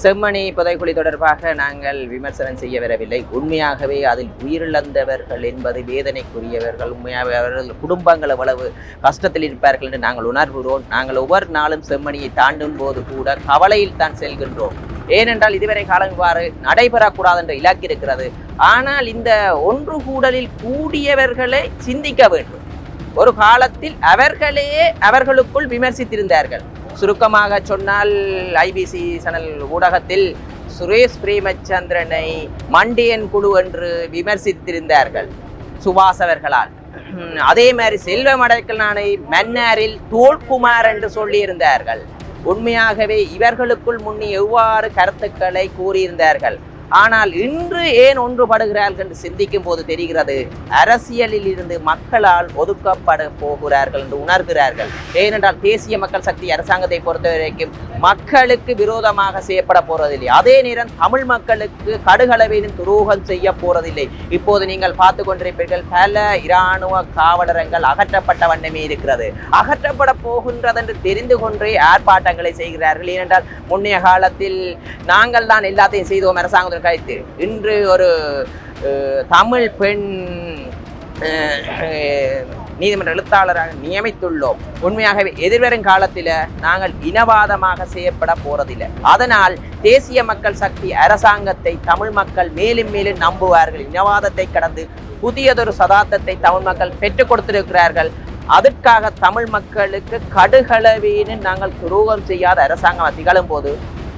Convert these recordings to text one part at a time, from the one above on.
செம்மணி புதைக்குழி தொடர்பாக நாங்கள் விமர்சனம் செய்ய வரவில்லை. உண்மையாகவே அதில் உயிரிழந்தவர்கள் என்பது வேதனைக்குரியவர்கள் உண்மையாகவே அவர்கள் குடும்பங்கள் எவ்வளவு கஷ்டத்தில் இருப்பார்கள் என்று நாங்கள் உணர்கிறோம். நாங்கள் ஒவ்வொரு நாளும் செம்மணியை தாண்டும் போது கூட கவலையில் தான் செல்கின்றோம். ஏனென்றால் இதுவரை காலம் இவ்வாறு நடைபெறக்கூடாது என்ற இலக்கு இருக்கிறது. ஆனால் இந்த ஒன்று கூடலில் கூடியவர்களை சிந்திக்க வேண்டும். ஒரு காலத்தில் அவர்களே அவர்களுக்குள் விமர்சித்திருந்தார்கள். சுருக்கமாக சொன்னால் ஐபிசி சேனல் ஊடகத்தில் சுரேஷ் பிரேமச்சந்திரனை மண்டியன் குழு என்று விமர்சித்திருந்தார்கள் சுபாஷ் அவர்களால் அதே மாதிரி செல்வ மடக்கலானை மன்னாரில் தோல்குமார் என்று சொல்லியிருந்தார்கள். உண்மையாகவே இவர்களுக்குள் முன்னே எவ்வாறு கருத்துக்களை கூறியிருந்தார்கள்? ஆனால் இன்று ஏன் ஒன்றுபடுகிறார்கள் என்று சிந்திக்கும் போது தெரிகிறது. அரசியலில் இருந்து மக்களால் ஒதுக்கப்பட போகிறார்கள் என்று உணர்கிறார்கள். ஏனென்றால் தேசிய மக்கள் சக்தி அரசாங்கத்தை பொறுத்தவரைக்கும் மக்களுக்கு விரோதமாக செய்யப்பட போறதில்லை. அதே நேரம் தமிழ் மக்களுக்கு கடுகளவேனும் துரோகம் செய்ய போறதில்லை. இப்போது நீங்கள் பார்த்து கொண்டிருப்பீர்கள் பல இராணுவ காவலரங்கள் அகற்றப்பட்ட வண்ணமே இருக்கிறது. அகற்றப்பட போகின்றது என்று தெரிந்து கொண்டே ஆர்ப்பாட்டங்களை செய்கிறார்கள். ஏனென்றால் முன்னைய காலத்தில் நாங்கள் தான் எல்லாத்தையும் செய்தோம் அரசாங்கத்தை கழித்து இன்று ஒரு தமிழ் பெண் நீதிமன்ற எழுத்தாளராக நியமித்துள்ளோம். உண்மையாகவே எதிர்வரும் காலத்தில் நாங்கள் இனவாதமாக செய்யப்பட போறதில்லை. அதனால் தேசிய மக்கள் சக்தி அரசாங்கத்தை தமிழ் மக்கள் மேலும் மேலும் நம்புவார்கள். இனவாதத்தை கடந்து புதியதொரு சதாப்தத்தை தமிழ் மக்கள் பெற்றுக் கொடுத்திருக்கிறார்கள். அதற்காக தமிழ் மக்களுக்கு கடுகளவேன்னு நாங்கள் துரோகம் செய்யாத அரசாங்கம் திகழும் போது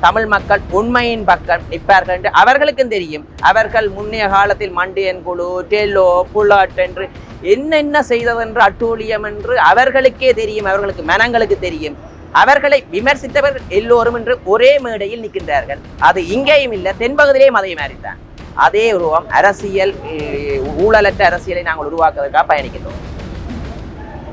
தமிழ் மக்கள் உண்மையின் பக்கம் நிற்பார்கள் என்று அவர்களுக்கும் தெரியும். அவர்கள் முன்னைய காலத்தில் மண்டியன் குழு டெல்லோ புல்லாட் என்று என்னென்ன செய்ததென்று அட்டூழியம் என்று அவர்களுக்கே தெரியும் அவர்களுக்கு மனங்களுக்கு தெரியும். அவர்களை விமர்சித்தவர்கள் எல்லோரும் என்று ஒரே மேடையில் நிற்கின்றார்கள். அது இங்கேயும் இல்லை தென்பகுதியிலேயும் அதே மாதிரி தான் அதே உருவம் அரசியல் ஊழலற்ற அரசியலை நாங்கள் உருவாக்குவதற்காக பயணிக்கின்றோம்.